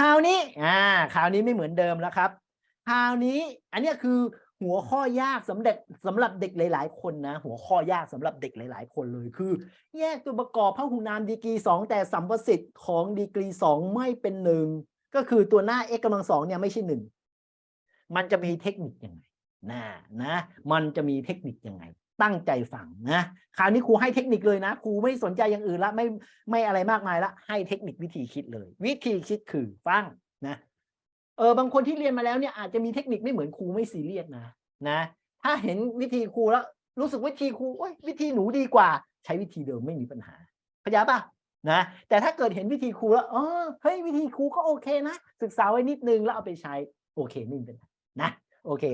คราวนี้อ่าคราวนี้ไม่เหมือนเดิมแล้วครับ คราวนี้อันนี้คือหัวข้อยากสำเร็จสำหรับเด็กหลาย ๆ คนนะ หัวข้อยากสำหรับเด็กหลาย ๆ คนเลยคือ แยกตัวประกอบพหูนามดีกรีสองแต่สัมประสิทธิ์ของดีกรีสองไม่เป็นหนึ่งก็คือตัวหน้า x กำลังสองเนี่ยไม่ใช่หนึ่งมันจะมีเทคนิคยังไงนะนะ มันจะมีเทคนิคยังไง ตั้งใจฟังนะคราวนี้ครูให้เทคนิคเลยนะ ครูไม่สนใจอย่างอื่นละไม่ไม่อะไรมากมายละให้เทคนิควิธีคิดเลย วิธีคิดคือฟังนะเออบางคนที่เรียนมาแล้วเนี่ยอาจจะมีเทคนิคไม่เหมือนครูไม่ซีเรียสนะนะ ถ้าเห็นวิธีครูแล้ว รู้สึกวิธีครูโอ้ยวิธีหนูดีกว่า ใช้วิธีเดิมไม่มีปัญหาเข้าใจปะนะแต่ถ้าเกิดเห็นวิธีครูแล้วเออเฮ้ยวิธีครูก็โอเคนะ ศึกษาไว้นิดนึงแล้วเอาไปใช้โอเคไม่มีปัญหานะ โอเค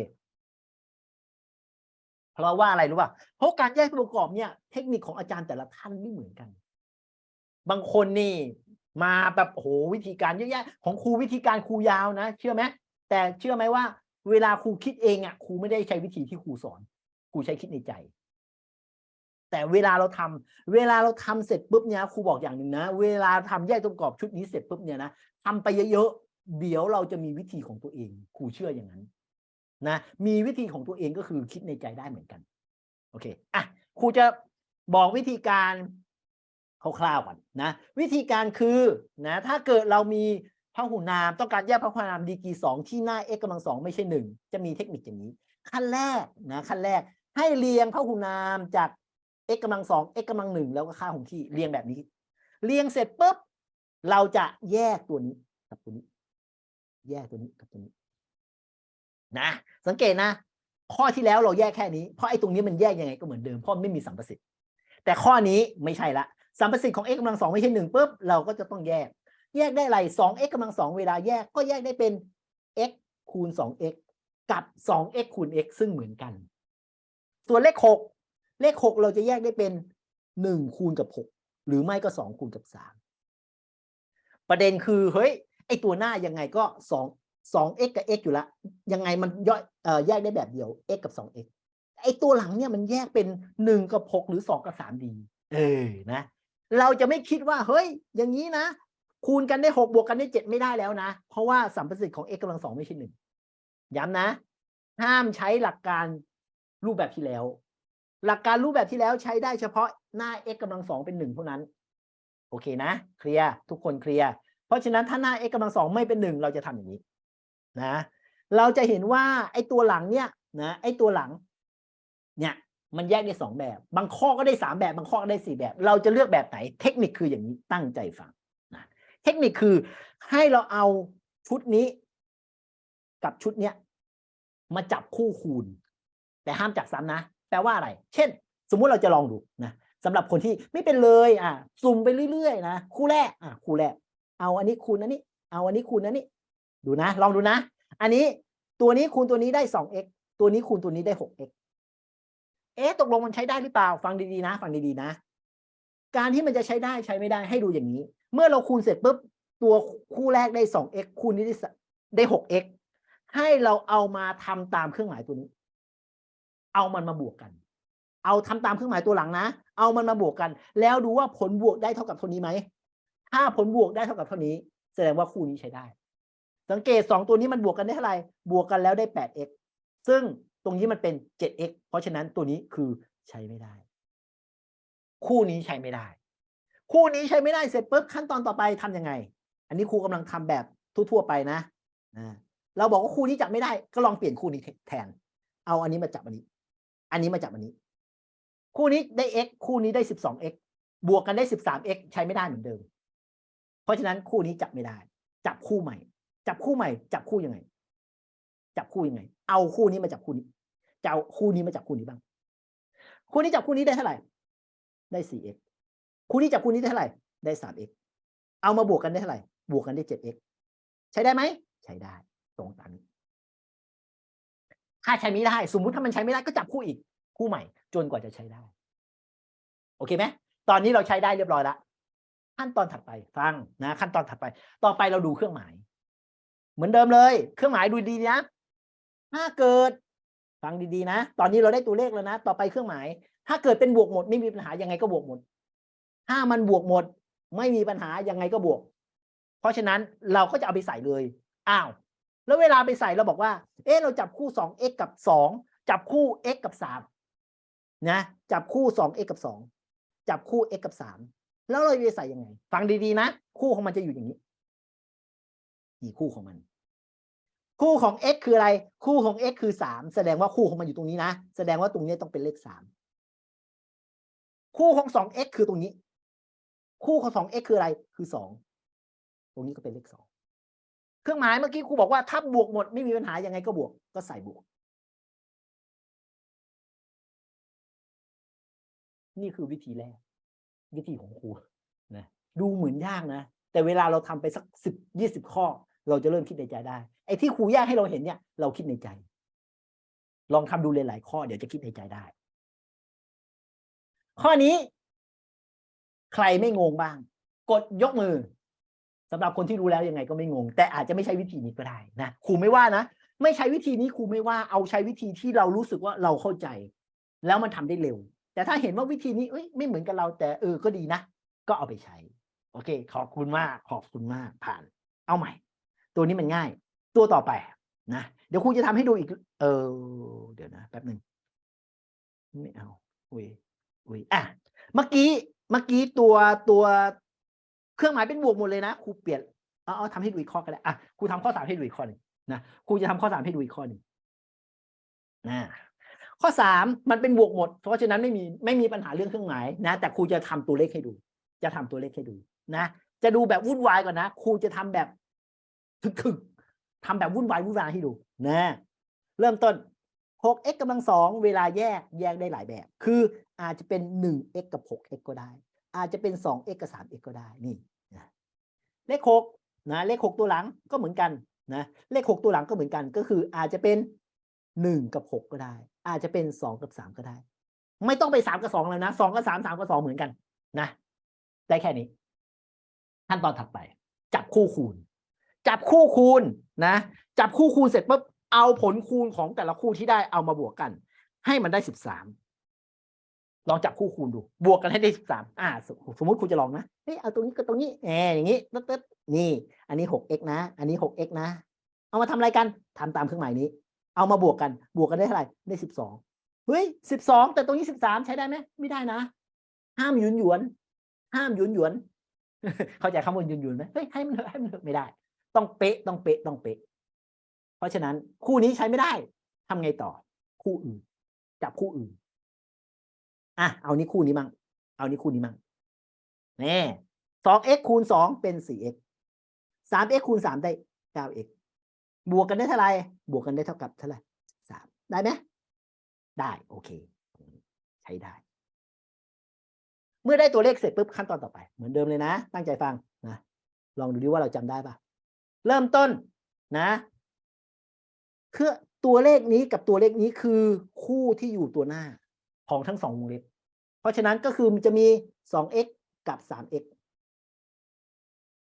เพราะว่าอะไรรู้ป่ะเพราะการแยกตัวประกอบเนี่ยเทคนิคของอาจารย์แต่ละท่านไม่เหมือนกัน บางคนนี่มาแบบโอ้โหวิธีการเยอะแยะของครูวิธีการครูยาวนะ เชื่อไหมแต่เชื่อไหมว่า เวลาครูคิดเองอะครูไม่ได้ใช้วิธีที่ครูสอนครูใช้คิดในใจ แต่เวลาเราทำเวลาเราทำเสร็จปุ๊บเนี่ยครูบอกอย่างหนึ่งนะ เวลาทำแยกตัวประกอบชุดนี้เสร็จปุ๊บเนี่ยนะทำไปเยอะๆเดี๋ยวเราจะมีวิธีของตัวเองครูเชื่ออย่างนั้น นะมีวิธีของตัวเองก็คือคิดในใจได้เหมือนกัน โอเคอะครูจะบอกวิธีการคร่าวๆก่อนนะ วิธีการคือนะถ้าเกิดเรามีพหุนามต้องการแยกพหุนามดีกรีสองที่หน้า x กำลังสองไม่ใช่หนึ่งจะมีเทคนิคอย่างนี้ ขั้นแรกนะขั้นแรกให้เรียงพหุนามจาก x กำลังสอง x กำลังหนึ่งแล้วก็ค่าคงที่เรียงแบบนี้ เรียงเสร็จปุ๊บเราจะแยกตัวนี้กับตัวนี้ แยกตัวนี้กับตัวนี้ นะ สังเกตนะ ข้อที่แล้วเราแยกแค่นี้ เพราะไอ้ตรงนี้มันแยกยังไงก็เหมือนเดิมเพราะไม่มีสัมประสิทธิ์ แต่ข้อนี้ไม่ใช่ละสัมประสิทธิ์ของ x กำลังสองไม่ใช่หนึ่งปุ๊บเราก็จะต้องแยก แยกได้ไรสอง x กำลังสองเวลาแยกก็แยกได้เป็น x คูณสอง x กับสอง x คูณ x ซึ่งเหมือนกัน ส่วนเลขหกเลขหกเราจะแยกได้เป็นหนึ่งคูณกับหกหรือไม่ก็สองคูณกับสามประเด็นคือ เฮ้ย ไอตัวหน้ายังไงก็ส องสอง x กับ x อยู่ละยังไงมันย่อยแยกได้แบบเดียว x กับสอง x ไอตัวหลังเนี่ยมันแยกเป็นหนึ่งกับหกหรือสองกับสามดีเออนะ เราจะไม่คิดว่า เฮ้ย อย่างนี้นะ คูณกันได้หกบวกกันได้เจ็ดไม่ได้แล้วนะ เพราะว่าสัมประสิทธิ์ของ x กำลังสองไม่ใช่หนึ่งย้ำนะ ห้ามใช้หลักการรูปแบบที่แล้ว หลักการรูปแบบที่แล้วใช้ได้เฉพาะหน้า x กำลังสองเป็นหนึ่งเท่านั้น โอเคนะ เคลียร์ทุกคนเคลียร์เพราะฉะนั้นถ้าหน้า x กำลังสองไม่เป็นหนึ่งเราจะทำอย่างนี้ นะเราจะเห็นว่าไอ้ตัวหลังเนี่ยนะไอ้ตัวหลังเนี่ยมันแยกได้สองแบบ บางข้อก็ได้สามแบบ บางข้อก็ได้สี่แบบ เราจะเลือกแบบไหน เทคนิคคืออย่างนี้ตั้งใจฟังนะเทคนิคคือให้เราเอาชุดนี้ กับชุดเนี้ยมาจับคู่คูณ แต่ห้ามจับซ้ำนะแปลว่าอะไร เช่น สมมุติเราจะลองดูนะสำหรับคนที่ไม่เป็นเลยอะสุ่มไปเรื่อยๆนะคู่แรกอะคู่แรก เอาอันนี้คูณอันนี้ เอาอันนี้คูณอันนี้ ดูนะ ลองดูนะ อันนี้ตัวนี้คูณตัวนี้ได้ 2x ตัวนี้คูณตัวนี้ได้ 6x เอ๊ะตกลงมันใช้ได้หรือเปล่า ฟังดีๆนะ ฟังดีๆนะ การที่มันจะใช้ได้ใช้ไม่ได้ให้ดูอย่างนี้ เมื่อเราคูณเสร็จปุ๊บ ตัวคู่แรกได้ 2x คูณนี้ได้ได้ 6x ให้เราเอามาทำตามเครื่องหมายตัวนี้ เอามันมาบวกกัน เอาทำตามเครื่องหมายตัวหลังนะ เอามันมาบวกกัน แล้วดูว่าผลบวกได้เท่ากับเท่านี้ไหม ถ้าผลบวกได้เท่ากับเท่านี้ แสดงว่าคู่นี้ใช้ได้ สังเกตสองตัวนี้มันบวกกันได้เท่าไหร่บวกกันแล้วได้ 8x ซึ่งตรงนี้มันเป็น 7x เพราะฉะนั้นตัวนี้คือใช้ไม่ได้ คู่นี้ใช้ไม่ได้ คู่นี้ใช้ไม่ได้เสร็จปุ๊บขั้นตอนต่อไปทํำยังไง อันนี้ครูกำลังทำแบบทั่วๆไปนะนะเราบอกว่าคู่นี้จับไม่ได้ ก็ลองเปลี่ยนคู่นี้แทน เอาอันนี้มาจับอันนี้ อันนี้มาจับอันนี้ คู่นี้ได้ x คู่นี้ได้ 12x บวกกันได้ 13x ใช้ไม่ได้เหมือนเดิม เพราะฉะนั้นคู่นี้จับไม่ได้ จับคู่ใหม่ จับคู่ใหม่ จับคู่ยังไง จับคู่ยังไง เอาคู่นี้มาจับคู่นี้จะเอาคู่นี้มาจับคู่นี้บ้าง คู่นี้จับคู่นี้ได้เท่าไหร่ ได้ 4x คู่นี้จับคู่นี้ได้เท่าไหร่ ได้ 3x เอามาบวกกันได้เท่าไหร่ บวกกันได้ 7x ใช้ได้ไหม ใช้ได้ ตรงตามนี้ถ้าใช้ไม่ได้ สมมุติถ้ามันใช้ไม่ได้ก็จับคู่อีก คู่ใหม่ จนกว่าจะใช้ได้ โอเคไหม ตอนนี้เราใช้ได้เรียบร้อยแล้วขั้นตอนถัดไป ฟังนะ ขั้นตอนถัดไป ต่อไปเราดูเครื่องหมาย เหมือนเดิมเลย เครื่องหมายดูดีนะ ถ้าเกิด ฟังดีๆนะ ตอนนี้เราได้ตัวเลขแล้วนะ ต่อไปเครื่องหมาย ถ้าเกิดเป็นบวกหมดไม่มีปัญหายังไงก็บวกหมด ถ้ามันบวกหมด ไม่มีปัญหายังไงก็บวก เพราะฉะนั้นเราก็จะเอาไปใส่เลย อ้าว แล้วเวลาไปใส่เราบอกว่า เอ๊ะเราจับคู่ 2x กับ 2 จับคู่ x กับ 3 นะ จับคู่ 2x กับ 2 จับคู่ x กับ 3 แล้วเราจะไปใส่ยังไง ฟังดีๆนะ คู่ของมันจะอยู่อย่างนี้ นี่คู่ของมัน คู่ของ x คืออะไร คู่ของ x คือ3แสดงว่าคู่ของมันอยู่ตรงนี้นะ แสดงว่าตรงนี้ต้องเป็นเลข3คู่ของ 2x คือตรงนี้ คู่ของ 2x คืออะไร คือ2ตรงนี้ก็เป็นเลข2เครื่องหมายเมื่อกี้ครูบอกว่าถ้าบวกหมดไม่มีปัญหายังไงก็บวกก็ใส่บวก นี่คือวิธีแรก วิธีของครูนะดูเหมือนยากนะ แต่เวลาเราทำไปสักสิบยี่สิบข้อ เราจะเริ่มคิดในใจได้ ไอ้ที่ครูแยกให้เราเห็นเนี่ย เราคิดในใจ ลองทำดูหลายๆข้อเดี๋ยวจะคิดในใจได้ ข้อนี้ ใครไม่งงบ้าง กดยกมือสำหรับคนที่รู้แล้วยังไงก็ไม่งง แต่อาจจะไม่ใช่วิธีนี้ก็ได้นะครูไม่ว่านะไม่ใช้วิธีนี้ครูไม่ว่าเอาใช้วิธีที่เรารู้สึกว่าเราเข้าใจ แล้วมันทำได้เร็ว แต่ถ้าเห็นว่าวิธีนี้เอ้ยไม่เหมือนกับเรา แต่เออก็ดีนะ ก็เอาไปใช้ โอเค ขอบคุณมาก ขอบคุณมากผ่าน เอาใหม่ ตัวนี้มันง่าย ตัวต่อไปนะเดี๋ยวครูจะทำให้ดูอีก เออ เดี๋ยวนะแป๊บหนึ่งไม่เอาอุ้ยอุ้ยอะเมื่อกี้เมื่อกี้ตัวตัวเครื่องหมายเป็นบวกหมดเลยนะครูเปลี่ยนเอาเอาทำให้ดูอีกข้อก็ได้อะครูทำข้อสามให้ดูอีกข้อหนึ่งนะครูจะทำข้อสามให้ดูอีกข้อหนึ่งนะข้อสามมันเป็นบวกหมด เพราะฉะนั้นไม่มีไม่มีปัญหาเรื่องเครื่องหมายนะ แต่ครูจะทำตัวเลขให้ดู จะทำตัวเลขให้ดูนะ จะดูแบบวุ่นวายก่อนนะครูจะทำแบบ ถึกๆทำแบบวุ่นวายวุ่นวายให้ดูนะเริ่มต้น 6x กำลังสองเวลาแยกแยกได้หลายแบบ คืออาจจะเป็น 1x กับ 6x ก็ได้ อาจจะเป็น 2x กับ 3x ก็ได้นี่นะเลข6นะเลข 6 ตัวหลังก็เหมือนกันนะเลข 6 ตัวหลังก็เหมือนกันก็คืออาจจะเป็น 1 กับ 6 ก็ได้ อาจจะเป็น 2 กับ 3 ก็ได้ ไม่ต้องไป 3 กับ 2 แล้วนะ2กับ 3 3 กับ 2 เหมือนกันนะได้แค่นี้ ขั้นตอนถัดไป จับคู่คูณ จับคู่คูณนะ จับคู่คูณเสร็จปุ๊บเอาผลคูณของแต่ละคู่ที่ได้เอามาบวกกัน ให้มันได้สิบสามลองจับคู่คูณดู บวกกันให้ได้สิบสามอ่า สมสมมติคุณจะลองนะเฮ้ยเอาตรงนี้กับตรงนี้แหมอย่างนี้ตึ๊ดนี่ อันนี้หก x นะ อันนี้หก x นะ เอามาทำอะไรกันทำตามเครื่องหมายนี้ เอามาบวกกัน บวกกันได้เท่าไหร่ได้สิบสองเฮ้ยสิบสองแต่ตรงนี้สิบสามใช้ได้ไหมไม่ได้นะ ห้ามหยุนหยวน ห้ามหยุนหยวน เข้าใจคำว่าหยุนหยวนไหมเฮ้ยให้มันให้มันไม่ได้ ต้องเป๊ะต้องเป๊ะต้องเป๊ะ เพราะฉะนั้นคู่นี้ใช้ไม่ได้ทำไงต่อ คู่อื่นจับคู่อื่นอะเอานี้คู่นี้มั่งเอานี้คู่นี้มั่งแน่สอง x คูณสองเป็นสี่ x สาม x คูณสามได้เก้า x บวกกันได้เท่าไหร่บวกกันได้เท่ากับเท่าไหร่สามได้ไหมได้โอเค ใช้ได้ เมื่อได้ตัวเลขเสร็จปุ๊บขั้นตอนต่อไป เหมือนเดิมเลยนะ ตั้งใจฟังนะลองดูดิว่าเราจำได้ปะ เริ่มต้นนะคือตัวเลขนี้กับตัวเลขนี้คือคู่ที่อยู่ตัวหน้าของทั้งสองวงเล็บ เพราะฉะนั้นก็คือมันจะมี 2x กับ 3x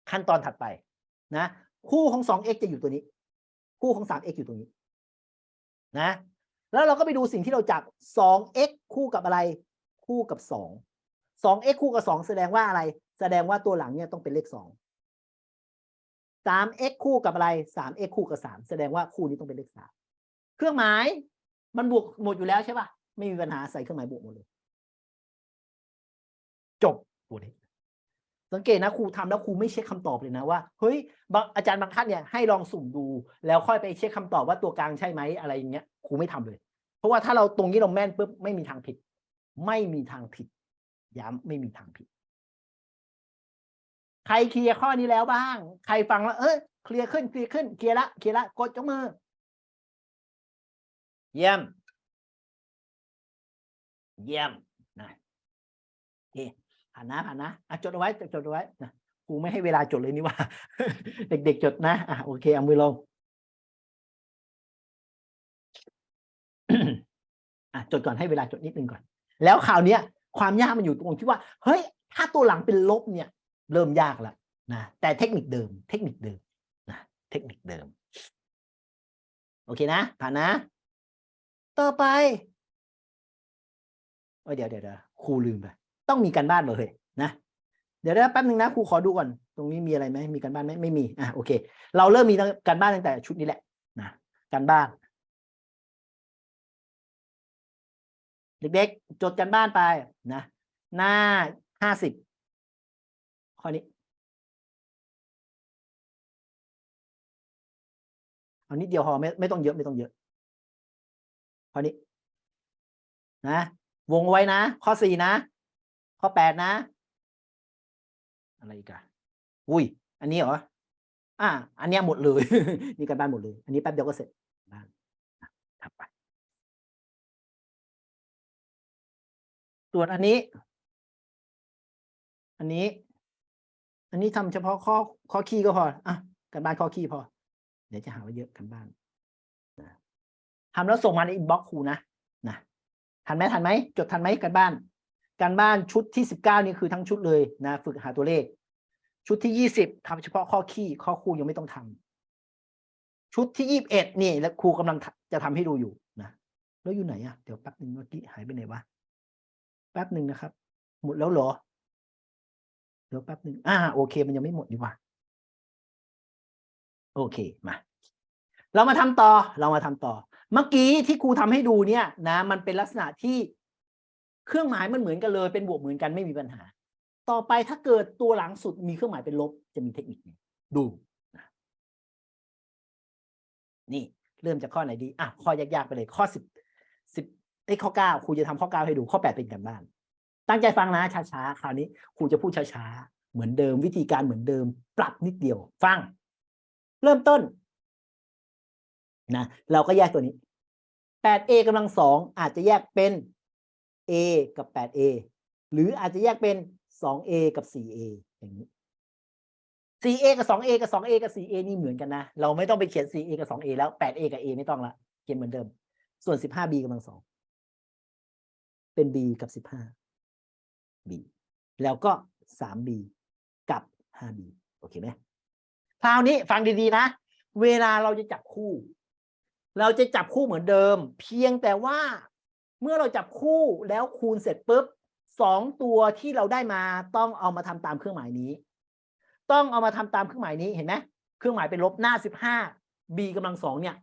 ขั้นตอนถัดไปนะ คู่ของ 2x จะอยู่ตัวนี้ คู่ของ 3x อยู่ตรงนี้นะ แล้วเราก็ไปดูสิ่งที่เราจับ 2x คู่กับอะไร คู่กับ 2 2x คู่กับ 2 แสดงว่าอะไร แสดงว่าตัวหลังเนี่ยต้องเป็นเลข 2 3x คู่กับอะไร 3x คู่กับ 3 แสดงว่าคู่นี้ต้องเป็นเลข3เครื่องหมายมันบวกหมดอยู่แล้วใช่ป่ะ ไม่มีปัญหาใส่เครื่องหมายบวกหมดเลย จบโอ้สังเกตนะครูทำแล้วครูไม่เช็คคำตอบเลยนะว่าเฮ้ยอาจารย์บางท่านเนี่ยให้ลองสุ่มดู แล้วค่อยไปเช็คคำตอบว่าตัวกลางใช่ไหมอะไรอย่างเงี้ยครูไม่ทำเลย เพราะว่าถ้าเราตรงนี้เราแม่นปุ๊บไม่มีทางผิด ไม่มีทางผิดย้ำไม่มีทางผิด ใครเคลียร์ข้อนี้แล้วบ้าง ใครฟังแล้ว เออเคลียร์ขึ้นเคลียร์ขึ้นเคลียร์ละเคลียร์ละกดยกมือ เยี่ยม เยี่ยมนะโอเคผ่านนะผ่านนะอะจดเอาไว้จดจดเอาไว้นะกูไม่ให้เวลาจดเลยนี่ว่า เด็กๆจดนะอะโอเคเอามือลงอะจดก่อนให้เวลาจดนิดนึงก่อน แล้วคราวเนี้ย ความยากมันอยู่ตรงที่ว่า เฮ้ย ถ้าตัวหลังเป็นลบเนี่ย เริ่มยากล้วนะแต่เทคนิคเดิม เทคนิคเดิมนะเทคนิคเดิม โอเคนะผ่านนะ ต่อไปเอ้เดี๋ยวเดี๋ยวเดี๋ยวครูลืมไปต้องมีการบ้านเลยนะเดี๋ยวนะแป๊บนึงนะครูขอดูก่อนตรงนี้มีอะไรไหมมีการบ้านไหมไม่มีอะโอเค เราเริ่มมีการบ้านตั้งแต่ชุดนี้แหละนะการบ้านเด็กๆ จดกันบ้านไปนะ หน้าห้าสิบ ข้อนี้ เอานิดเดียวพอไม่ไม่ต้องเยอะไม่ต้องเยอะ ข้อนี้ นะ วงไว้นะ ข้อสี่นะ ข้อแปดนะ อะไรอีกอะอุ้ย อันนี้เหรอ อ่า อันนี้หมดเลย นี่กันบ้านหมดเลย อันนี้แป๊บเดียวก็เสร็จบ้านถัดไปส่วนอันนี้ อันนี้ อันนี้ทำเฉพาะข้อข้อคีย์ก็พออะกันบ้านข้อคีย์พอ เดี๋ยวจะหาว่าเยอะกันบ้านนะทำแล้วส่งมาในอินบ็อกซ์ครูนะนะทันไหมทันไหมจดทันไหมกันบ้าน การบ้านชุดที่สิบเก้านี่คือทั้งชุดเลยนะ ฝึกหาตัวเลข ชุดที่ยี่สิบทำเฉพาะข้อคีย์ข้อครูยังไม่ต้องทำชุดที่ยี่บเอ็ดนี่แล้วครูกำลังจะทำให้ดูอยู่นะแล้วอยู่ไหนอะเดี๋ยวแป๊บหนึ่งเมื่อกี้หายไปไหนวะแป๊บหนึ่งนะครับ หมดแล้วเหรอ เดี๋ยวแป๊บหนึ่งอ่าโอเค มันยังไม่หมดดีกว่า โอเคมา เรามาทำต่อเรามาทำต่อ เมื่อกี้ที่ครูทำให้ดูเนี่ยนะมันเป็นลักษณะที่เครื่องหมายมันเหมือนกันเลย เป็นบวกเหมือนกันไม่มีปัญหา ต่อไปถ้าเกิดตัวหลังสุดมีเครื่องหมายเป็นลบจะมีเทคนิคไงดูนี่เริ่มจากข้อไหนดีอะข้อยากๆไปเลยข้อสิบสิบไอ้ยข้อเก้าครูจะทำข้อเก้าให้ดูข้อแปดเป็นกันบ้าน ตั้งใจฟังนะช้าๆคราวนี้ครูจะพูดช้าๆเหมือนเดิมวิธีการเหมือนเดิม ปรับนิดเดียว ฟัง เริ่มต้นนะเราก็แยกตัวนี้ 8a กำลังสองอาจจะแยกเป็น a กับ 8a หรืออาจจะแยกเป็น 2a กับ 4a อย่างนี้ 4a กับ 2a กับ 2a กับ 4a นี่เหมือนกันนะ เราไม่ต้องไปเขียน 4a กับ 2a แล้ว 8a กับ a ไม่ต้องละ เขียนเหมือนเดิม ส่วน 15b กำลังสองเป็น b กับ 15 5B แล้วก็ 3b กับ 5b โอเคไหมคราวนี้ฟังดีๆนะ เวลาเราจะจับคู่ เราจะจับคู่เหมือนเดิม เพียงแต่ว่าเมื่อเราจับคู่แล้วคูณเสร็จปุ๊บสองตัวที่เราได้มาต้องเอามาทำตามเครื่องหมายนี้ ต้องเอามาทำตามเครื่องหมายนี้เห็นไหมเครื่องหมายเป็นลบหน้าสิบห้า b กำลังสองเนี่ย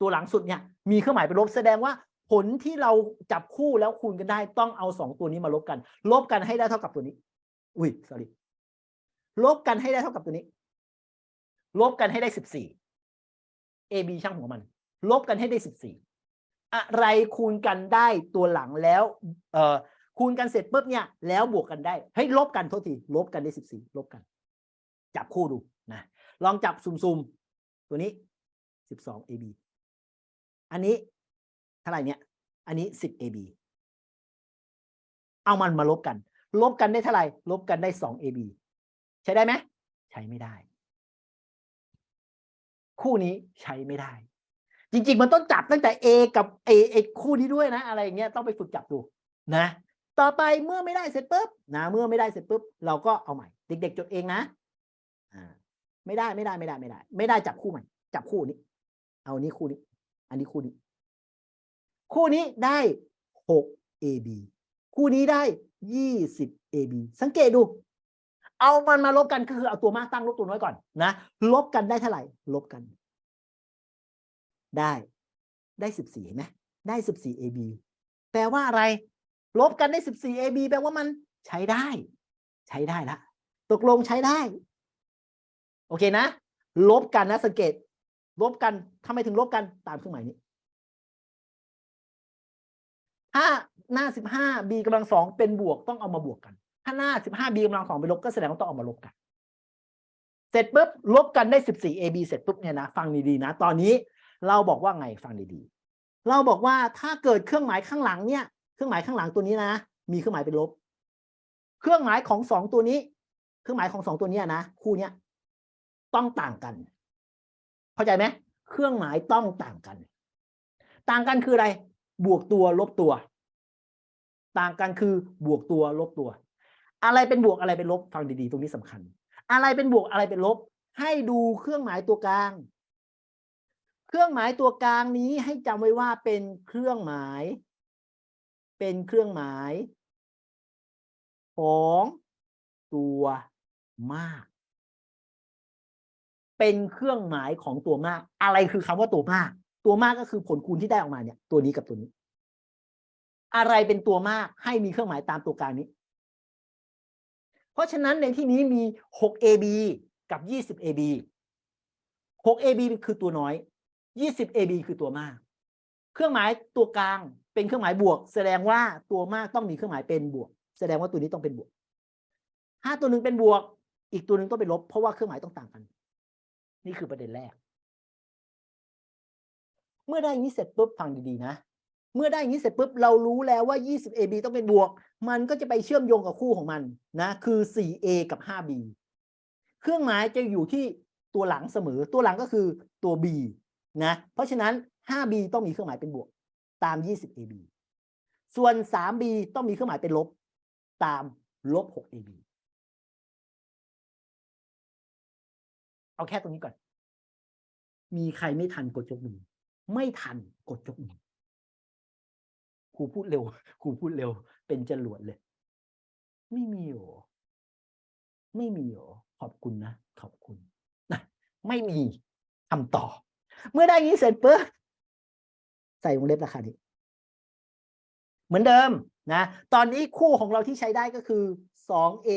ตัวหลังสุดเนี่ยมีเครื่องหมายเป็นลบแสดงว่า ผลที่เราจับคู่แล้วคูณกันได้ต้องเอาสองตัวนี้มาลบกัน ลบกันให้ได้เท่ากับตัวนี้ อุ้ย sorry ลบกันให้ได้เท่ากับตัวนี้ ลบกันให้ได้สิบสี่ a b ช่างหัวมัน ลบกันให้ได้สิบสี่อะไรคูณกันได้ตัวหลังแล้วเอ่อคูณกันเสร็จปุ๊บเนี่ยแล้วบวกกันได้ให้ยลบกันโทษทีลบกันได้สิบสี่ลบกัน จับคู่ดูนะลองจับซุ่มๆตัวนี้สิบสอง ab อันนี้ เท่าไหร่เนี่ย อันนี้สิบ ab เอามันมาลบกัน ลบกันได้เท่าไหร่ ลบกันได้สอง ab ใช้ได้ไหม ใช้ไม่ได้ คู่นี้ใช้ไม่ได้ จริง ๆ มันต้องจับตั้งแต่ A กับ A ไอ้คู่นี้ด้วยนะ อะไรอย่างเงี้ยต้องไปฝึกจับดูนะ ต่อไปเมื่อไม่ได้เสร็จปุ๊บนะเมื่อไม่ได้เสร็จปุ๊บเราก็เอาใหม่ เด็ก ๆ จดเองนะอ่าไม่ได้ไม่ได้ไม่ได้ไม่ได้ ไม่ได้จับคู่ใหม่ จับคู่นี้ เอานี้คู่นี้ อันนี้คู่นี้ คู่นี้ได้หก AB คู่นี้ได้ยี่สิบ AB สังเกตดู เอามันมาลบกันก็คือเอาตัวมากตั้งลบตัวน้อยก่อนนะ ลบกันได้เท่าไหร่ ลบกัน ได้ได้สิบสี่เห็นไหมได้สิบสี่ AB แปลว่าอะไร ลบกันได้สิบสี่ AB แปลว่ามันใช้ได้ ใช้ได้ละ ตกลงใช้ได้ โอเคนะ ลบกันนะสังเกต ลบกันทำไมถึงลบกันตามเครื่องหมายนี้ ถ้าหน้าสิบห้า b กำลังสองเป็นบวกต้องเอามาบวกกัน ถ้าหน้าสิบห้า b กำลังสองเป็นลบก็แสดงว่าต้องเอามาลบกัน เสร็จปุ๊บลบกันได้สิบสี่ ab เสร็จปุ๊บเนี่ยนะฟังดีๆนะ ตอนนี้เราบอกว่าไงฟังดีๆ เราบอกว่าถ้าเกิดเครื่องหมายข้างหลังเนี่ย เครื่องหมายข้างหลังตัวนี้นะ มีเครื่องหมายเป็นลบ เครื่องหมายของสองตัวนี้ เครื่องหมายของสองตัวนี้นะคู่เนี้ยต้องต่างกัน เข้าใจไหมเครื่องหมายต้องต่างกัน ต่างกันคืออะไร บวกตัวลบตัว ต่างกันคือบวกตัวลบตัว อะไรเป็นบวกอะไรเป็นลบฟังดีๆ ตรงนี้สำคัญ อะไรเป็นบวกอะไรเป็นลบ ให้ดูเครื่องหมายตัวกลาง เครื่องหมายตัวกลางนี้ให้จำไว้ว่าเป็นเครื่องหมาย เป็นเครื่องหมาย ของตัวมาก เป็นเครื่องหมายของตัวมาก อะไรคือคำว่าตัวมาก ตัวมากก็คือผลคูณที่ได้ออกมาเนี่ย ตัวนี้กับตัวนี้ อะไรเป็นตัวมากให้มีเครื่องหมายตามตัวกลางนี้ เพราะฉะนั้นในที่นี้มี 6ab กับ 20ab 6ab คือตัวน้อย 20ab คือตัวมาก เครื่องหมายตัวกลางเป็นเครื่องหมายบวก แสดงว่าตัวมากต้องมีเครื่องหมายเป็นบวก แสดงว่าตัวนี้ต้องเป็นบวก ถ้าตัวหนึ่งเป็นบวก อีกตัวหนึ่งต้องเป็นลบ เพราะว่าเครื่องหมายต้องต่างกัน นี่คือประเด็นแรก มื่อได้อย่างนี้เสร็จปุ๊บฟังดีๆนะ เมื่อได้อย่างนี้เสร็จปุ๊บเรารู้แล้วว่า 20ab ต้องเป็นบวก มันก็จะไปเชื่อมโยงกับคู่ของมันนะ คือ 4a กับ 5b เครื่องหมายจะอยู่ที่ตัวหลังเสมอ ตัวหลังก็คือตัว b นะ เพราะฉะนั้น 5b ต้องมีเครื่องหมายเป็นบวก ตาม 20ab ส่วน 3b ต้องมีเครื่องหมายเป็นลบ ตามลบ 6ab เอาแค่ตรงนี้ก่อน มีใครไม่ทันกดยกมือ ไม่ทันกดยกมือครูพูดเร็วครูพูดเร็ว เป็นจรวดเลย ไม่มีหรอไม่มีหรอขอบคุณนะ ขอบคุณนะไม่มีคำตอบเมื่อได้ย่างนี้เสร็จปุ๊บใส่วงเล็บราคานี้เหมือนเดิมนะตอนนี้คู่ของเราที่ใช้ได้ก็คือ 2a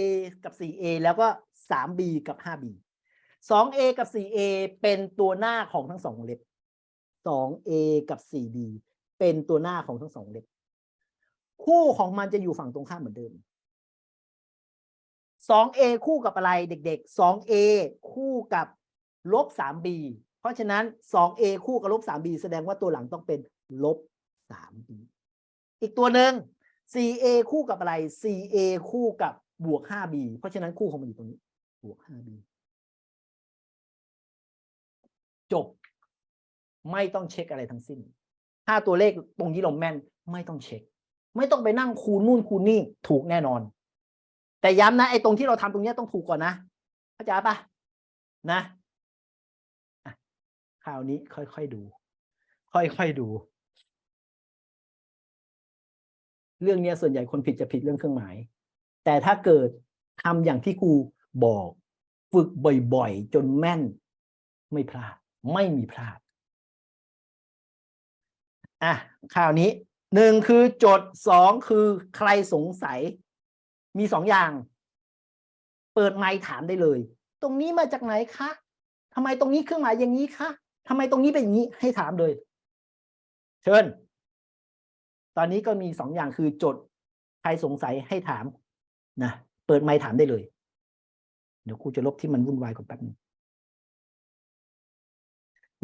กับ 4a แล้วก็ 3b กับ 5b 2a กับ 4a เป็นตัวหน้าของทั้งสองวงเล็บ 2a กับ 4b เป็นตัวหน้าของทั้งสองวงเล็บ คู่ของมันจะอยู่ฝั่งตรงข้ามเหมือนเดิม 2a คู่กับอะไรเด็กๆ 2a คู่กับลบ 3b เพราะฉะนั้น 2a คู่กับลบ 3b แสดงว่าตัวหลังต้องเป็นลบ 3b อีกตัวหนึ่ง 4a คู่กับอะไร 4a คู่กับบวก 5b เพราะฉะนั้นคู่ของมันอยู่ตรงนี้ บวก 5b จบ ไม่ต้องเช็คอะไรทั้งสิ้น ถ้าตัวเลขตรงนี้ลงแม่นไม่ต้องเช็ค ไม่ต้องไปนั่งคูณนู่นคูณนี่ถูกแน่นอน แต่ย้ำนะไอ้ตรงที่เราทำตรงเนี้ยต้องถูกก่อนนะเข้าใจปะนะอะคราวนี้ค่อยๆดู ค่อยๆดู เรื่องเนี้ยส่วนใหญ่คนผิดจะผิดเรื่องเครื่องหมาย แต่ถ้าเกิดทำอย่างที่ครูบอก ฝึกบ่อยๆ จนแม่น ไม่พลาด ไม่มีพลาด อะคราวนี้หนึ่งคือโจทย์สองคือใครสงสัย มีสองอย่าง เปิดไมค์ถามได้เลย ตรงนี้มาจากไหนคะทำไมตรงนี้เครื่องหมายอย่างนี้คะทำไมตรงนี้เป็นอย่างนี้ให้ถามเลย เชิญ ตอนนี้ก็มีสองอย่างคือจดใครสงสัยให้ถามนะเปิดไมค์ถามได้เลย เดี๋ยวครูจะลบที่มันวุ่นวายก่อนแป๊บนึง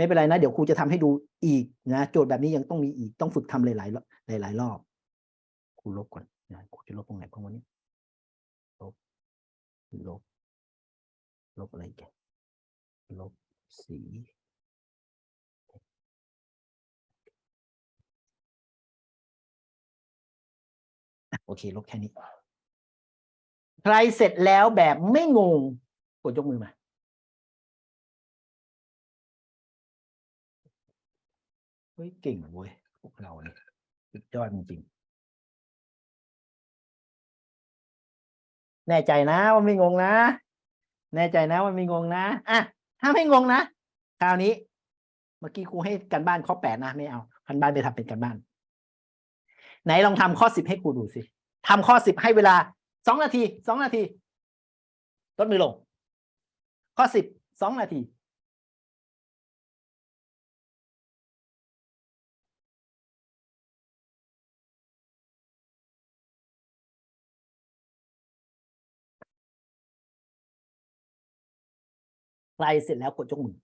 ไม่เป็นไรนะ เดี๋ยวครูจะทำให้ดูอีกนะโจทย์แบบนี้ยังต้องมีอีกต้องฝึกทำหลายๆหลาย ๆ รอบครูลบก่อนนะครูจะลบตรงไหนของวันนี้ลบลบลบอะไรแกลบสีโอเค ลบแค่นี้ ใครเสร็จแล้วแบบไม่งง กดยกมือมา ฮ้ยเก่งเว้ยพวกเราเนี่ยสุดยอดจริงๆแน่ใจนะว่าไม่งงนะ แน่ใจนะว่าไม่งงนะอะถ้าไม่งงนะคราวนี้เมื่อกี้ครูให้กันบ้านข้อแปดนะไม่เอากันบ้านไปทำเป็นกันบ้าน ไหนลองทำข้อสิบให้ครูดูสิทำข้อสิบให้เวลาสองนาทีสองนาทีลดมือลง ข้อสิบสองนาที รเสร็จแล้วกดยกมือ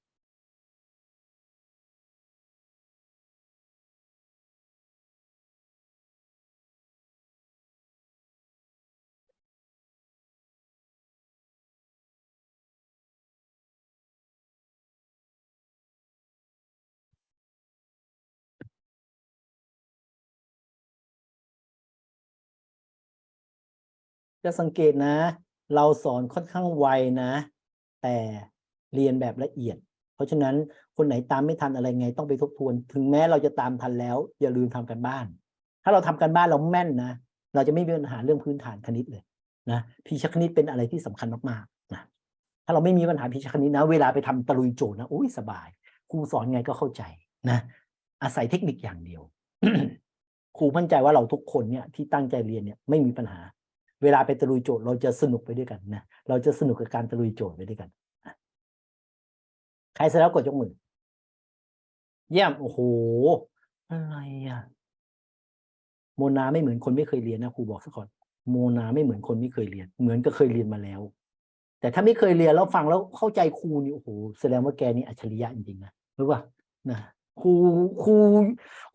จะสังเกตนะ เราสอนค่อนข้างไวนะ แต่ เรียนแบบละเอียด เพราะฉะนั้นคนไหนตามไม่ทันอะไรไงต้องไปทบทวน ถึงแม้เราจะตามทันแล้ว อย่าลืมทำกันบ้าน ถ้าเราทำกันบ้านเราแม่นนะ เราจะไม่มีปัญหาเรื่องพื้นฐานคณิตเลยนะพิชคณิตเป็นอะไรที่สำคัญมากๆนะถ้าเราไม่มีปัญหาพิชคณิตนะ เวลาไปทำตะลุยโจทย์นะโอ้ยสบายครูสอนไงก็เข้าใจนะอาศัยเทคนิคอย่างเดียวครูมั่นใจว่าเราทุกคนเนี่ยที่ตั้งใจเรียนเนี่ยไม่มีปัญหา เวลาไปตะลุยโจทย์เราจะสนุกไปด้วยกันนะเราจะสนุกกับการตะลุยโจทย์ไปด้วยกัน ใครเสร็จแล้วกดยกมือ เยี่ยมโอ้โหอะไรอะ โมนาไม่เหมือนคนไม่เคยเรียนนะครูบอกสักก่อนโมนาไม่เหมือนคนไม่เคยเรียน เหมือนก็เคยเรียนมาแล้ว แต่ถ้าไม่เคยเรียนแล้วฟังแล้วเข้าใจครูนี่โอ้โหแสดงว่าแกนี่อัจฉริยะจริงๆนะรู้ป่ะนะครูครู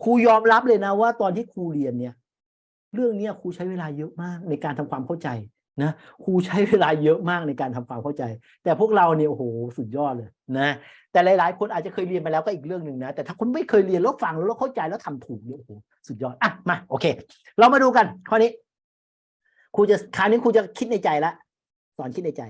ครูยอมรับเลยนะว่า ตอนที่ครูเรียนเนี่ย เรื่องเนี้ยครูใช้เวลาเยอะมากในการทำความเข้าใจ นะครูใช้เวลาเยอะมากในการทำความเข้าใจ แต่พวกเราเนี่ยโอ้โหสุดยอดเลยนะแต่หลาย ๆ คนอาจจะเคยเรียนมาแล้วก็อีกเรื่องหนึ่งนะ แต่ถ้าคนไม่เคยเรียนแล้วฟังแล้วเข้าใจแล้วทำถูกเนี่ยโอ้โหสุดยอดอะมาโอเค เรามาดูกันข้อนี้ครูจะคราวนี้ครูจะคิดในใจละสอนคิดในใจ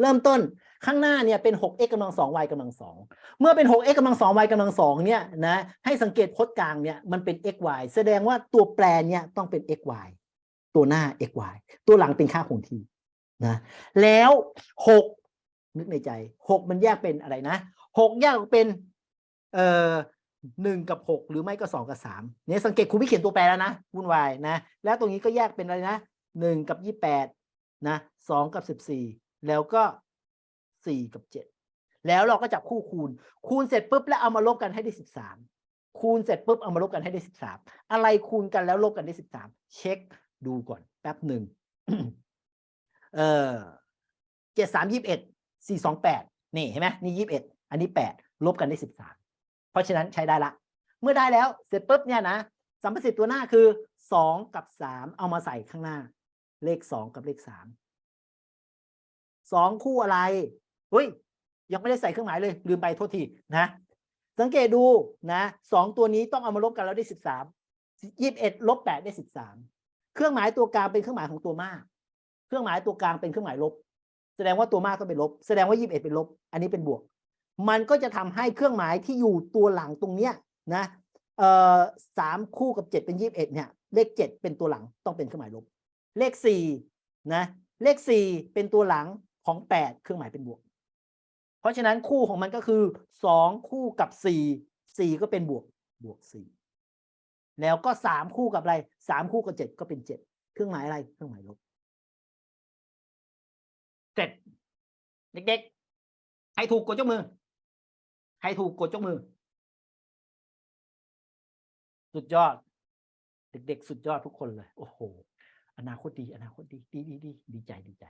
เริ่มต้นข้างหน้าเนี่ยเป็น 6x กำลัง2 y กำลัง 2 เมื่อเป็น 6x กำลัง2 y กำลัง 2 เนี่ยนะให้สังเกตพจน์กลางเนี่ยมันเป็น x y แสดงว่าตัวแปรเนี่ยต้องเป็น x y ตัวหน้า x y ตัวหลังเป็นค่าคงที่นะแล้ว6นึกในใจ6มันแยกเป็นอะไรนะ6แยกเป็นเอ่อหนึ่งกับหกหรือไม่ก็สองกับสามเนี่ยสังเกตครูไม่เขียนตัวแปรแล้วนะวุ่นวายนะ แล้วตรงนี้ก็แยกเป็นอะไรนะหนึ่งกับยี่แปดนะสองกับสิบสี่แล้วก็สี่กับเจ็ดแล้วเราก็จับคู่คูณ คูณเสร็จปุ๊บแล้วเอามาลบกันให้ได้สิบสามคูณเสร็จปุ๊บเอามาลบกันให้ได้สิบสามอะไรคูณกันแล้วลบกันได้สิบสามเช็ค ดูก่อนแป๊บหนึ่งเออเจ็ดสามยี่สิบเอ็ดสี่สองแปดนี่เห็นไหมนี่ยี่สิบเอ็ดอันนี้แปดลบกันได้สิบสามเพราะฉะนั้นใช้ได้ละ เมื่อได้แล้วเสร็จปุ๊บเนี่ยนะสัมประสิทธิ์ตัวหน้าคือสองกับสามเอามาใส่ข้างหน้า เลขสองกับเลขสามสองคู่อะไรเฮ้ยยังไม่ได้ใส่เครื่องหมายเลย ลืมไปโทษทีนะ สังเกตดูนะสองตัวนี้ต้องเอามาลบกันแล้วได้สิบสามยี่สิบเอ็ดลบแปดได้สิบสาม เครื่องหมายตัวกลางเป็นเครื่องหมายของตัวมาก เครื่องหมายตัวกลางเป็นเครื่องหมายลบ แสดงว่าตัวมากต้องเป็นลบ แสดงว่ายี่สิบเอ็ดเป็นลบ อันนี้เป็นบวก มันก็จะทำให้เครื่องหมายที่อยู่ตัวหลังตรงเนี้ยนะเอ่อสามคู่กับเจ็ดเป็นยี่สิบเอ็ดเนี่ย เลขเจ็ดเป็นตัวหลังต้องเป็นเครื่องหมายลบ เลขสี่นะ เลขสี่เป็นตัวหลังของแปดเครื่องหมายเป็นบวก เพราะฉะนั้นคู่ของมันก็คือสองคู่กับสี่สี่ก็เป็นบวกบวกสี่ แล้วก็สามคู่กับอะไรสามคู่กับเจ็ดก็เป็นเจ็ดเครื่องหมายอะไรเครื่องหมายลบเสร็จเด็กๆใครถูกกดยกมือใครถูกกดยกมือ สุดยอด เด็กๆ สุดยอดทุกคนเลย โอ้โห อนาคตดี อนาคตดี ดีดีดีดีใจดีใจ